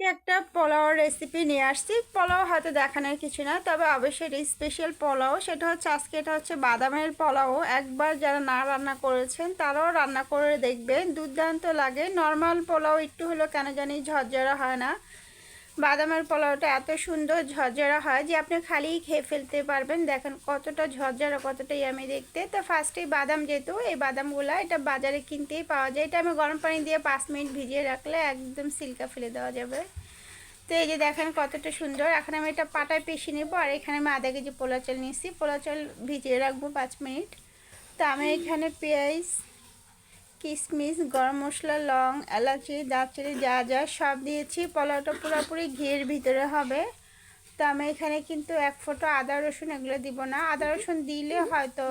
আজকে একটা পোলাও রেসিপি নিয়ে আসছি। পোলাও হয়তো দেখানোর কিছু না, তবে অবশ্যই স্পেশাল পোলাও। সেটা হচ্ছে, আজকে এটা হচ্ছে বাদামের পোলাও। একবার যারা না রান্না করেছেন, তারাও রান্না করে দেখবেন। দুর্দান্ত লাগে। নর্মাল পোলাও একটু হলো কেন জানি ঝরঝরা হয় না। বাদামের পোলাওটা এত সুন্দর ঝরঝরা হয় যে আপনি খালিই খেয়ে ফেলতে পারবেন। দেখেন কতটা ঝরঝরা কতটাই আমি দেখতে। তো ফার্স্টেই বাদাম যেহেতু, এই বাদামগুলো এটা বাজারে কিনতেই পাওয়া যায়। এটা আমি গরম পানি দিয়ে পাঁচ মিনিট ভিজিয়ে রাখলে একদম সিল্কা ফেলে দেওয়া যাবে। তো এই যে দেখেন কতটা সুন্দর। এখন আমি এটা পাটায় পেশি নেব আর এখানে আমি আধা কেজি পোলা চাল নিয়েছি। পোলা চাল ভিজিয়ে রাখব পাঁচ মিনিট। তো আমি এখানে পেঁয়াজ কিশমিশ গরম মশলা, লং, এলাচি, দারচিনি, যা যা সব দিয়েছি পোলাওটা পুরোপুরি ঘিয়ের ভিতরে হবে। তো আমি এখানে কিন্তু এক ফোঁটো আদা, রসুন এগুলো দিব না। আদা, রসুন দিলে হয়তো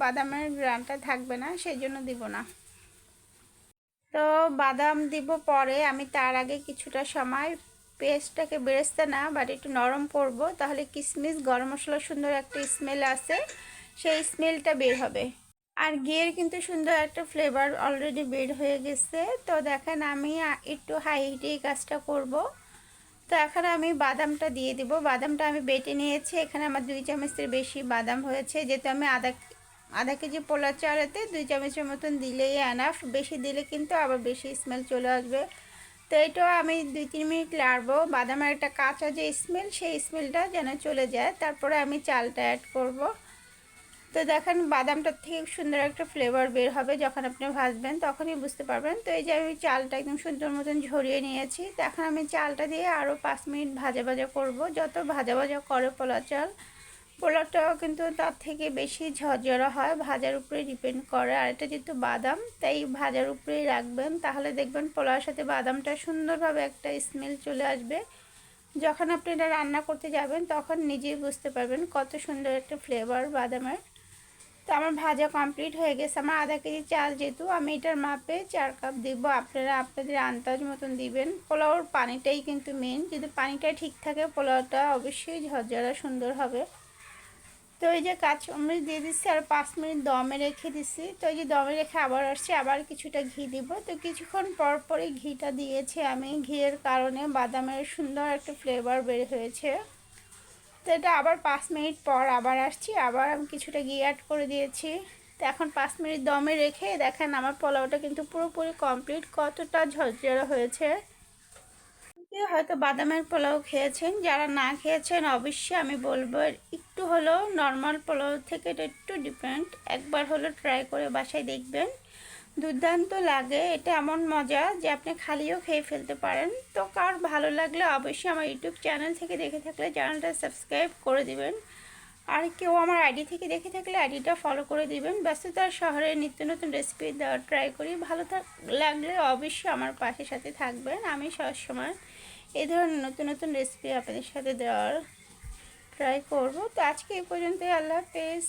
বাদামের গ্রানটা থাকবে না, সেই জন্য দিব না। তো বাদাম দিব পরে, আমি তার আগে কিছুটা সময় পেস্টটাকে বেরেস্তে না বাট একটু নরম করব, তাহলে কিশমিশ গরম মশলা সুন্দর একটা স্মেল আছে সেই স্মেলটা বের হবে। আর ঘিয়ের কিন্তু সুন্দর একটা ফ্লেভার অলরেডি বের হয়ে গেছে। তো দেখেন আমি একটু হাই এই কাজটা করব। তো এখন আমি বাদামটা দিয়ে দিব। বাদামটা আমি বেটে নিয়েছি। এখানে আমার দুই চামচের বেশি বাদাম হয়েছে। যেহেতু আমি আধা আধা কেজি পোলা চারাতে দুই চামচের মতন দিলেই এনাফ বেশি দিলে কিন্তু আবার বেশি স্মেল চলে আসবে। তো এটাও আমি দুই, তিন মিনিট লাড়বো। বাদামের একটা কাঁচা যে স্মেল সেই স্মেলটা যেন চলে যায়। তারপরে আমি চালটা অ্যাড করব। তো দেখেন বাদামটার থেকে সুন্দর একটা ফ্লেভার বের হবে যখন আপনি ভাজবেন, তখনই বুঝতে পারবেন। তো এই যে আমি চালটা একদম সুন্দর মতন ঝরিয়ে নিয়েছি। এখন আমি চালটা দিয়ে আরও পাঁচ মিনিট ভাজা ভাজা করব। যত ভাজা ভাজা করে পোলা চাল পোলাটাও কিন্তু তার থেকে বেশি ঝরঝরা হয়, ভাজার উপরে ডিপেন্ড করে। আর এটা যেহেতু বাদাম, তাই ভাজার উপরেই রাখবেন। তাহলে দেখবেন পোলার সাথে বাদামটা সুন্দরভাবে একটা স্মেল চলে আসবে। যখন আপনি এটা রান্না করতে যাবেন, তখন নিজেই বুঝতে পারবেন কত সুন্দর একটা ফ্লেভার বাদামের। তো আমার ভাজা কমপ্লিট হয়ে গেছে। আমার আধা কেজি চাল যেহেতু আমি এটার মাপে চার কাপ দিব। আপনারা আপনাদের আন্দাজ মতন দিবেন। পোলাওর পানিটাই কিন্তু মেন যদি পানিটা ঠিক থাকে, পোলাওটা অবশ্যই ঝরঝরা সুন্দর হবে। তো এই যে কাঁচমরিচ দিয়ে দিচ্ছি আর পাঁচ মিনিট দমে রেখে দিচ্ছি। তো এই যে দমে রেখে আবার আসছি, আবার কিছুটা ঘি দিব। তো কিছুক্ষণ পর পরই ঘিটা দিয়েছি আমি। ঘিয়ের কারণে বাদামের সুন্দর একটা ফ্লেভার বের হয়েছে। তো এটা আবার পাঁচ মিনিট পর আবার আসছি, আবার আমি কিছুটা ঘি অ্যাড করে দিয়েছি। তো এখন পাঁচ মিনিট দমে রেখে দেখেন আমার পোলাওটা কিন্তু পুরোপুরি কমপ্লিট কতটা ঝরঝরা হয়েছে। হয়তো বাদামের পোলাও খেয়েছেন, যারা না খেয়েছেন অবশ্যই আমি বলব একটু হলেও নর্মাল পোলাও থেকে এটা একটু ডিফারেন্ট একবার হলো ট্রাই করে বাসায় দেখবেন। দুর্দান্ত লাগে, এটা এমন মজা যে আপনি খালিও খেয়ে ফেলতে পারেন। তো কার ভালো লাগলে অবশ্যই আমার ইউটিউব চ্যানেল থেকে দেখে থাকলে চ্যানেলটা সাবস্ক্রাইব করে দিবেন। আর কেউ আমার আইডি থেকে দেখে থাকলে আইডিটা ফলো করে দিবেন। ব্যস্ততার শহরে নিত্য নতুন রেসিপি দেওয়ার ট্রাই করি। ভালো থাক, লাগলে অবশ্যই আমার পাশের সাথে থাকবেন। আমি সবসময় এই ধরনের নতুন নতুন রেসিপি আপনাদের সাথে দেওয়ার ট্রাই করব। তো আজকে এই পর্যন্তই, আল্লাহ হাফেজ।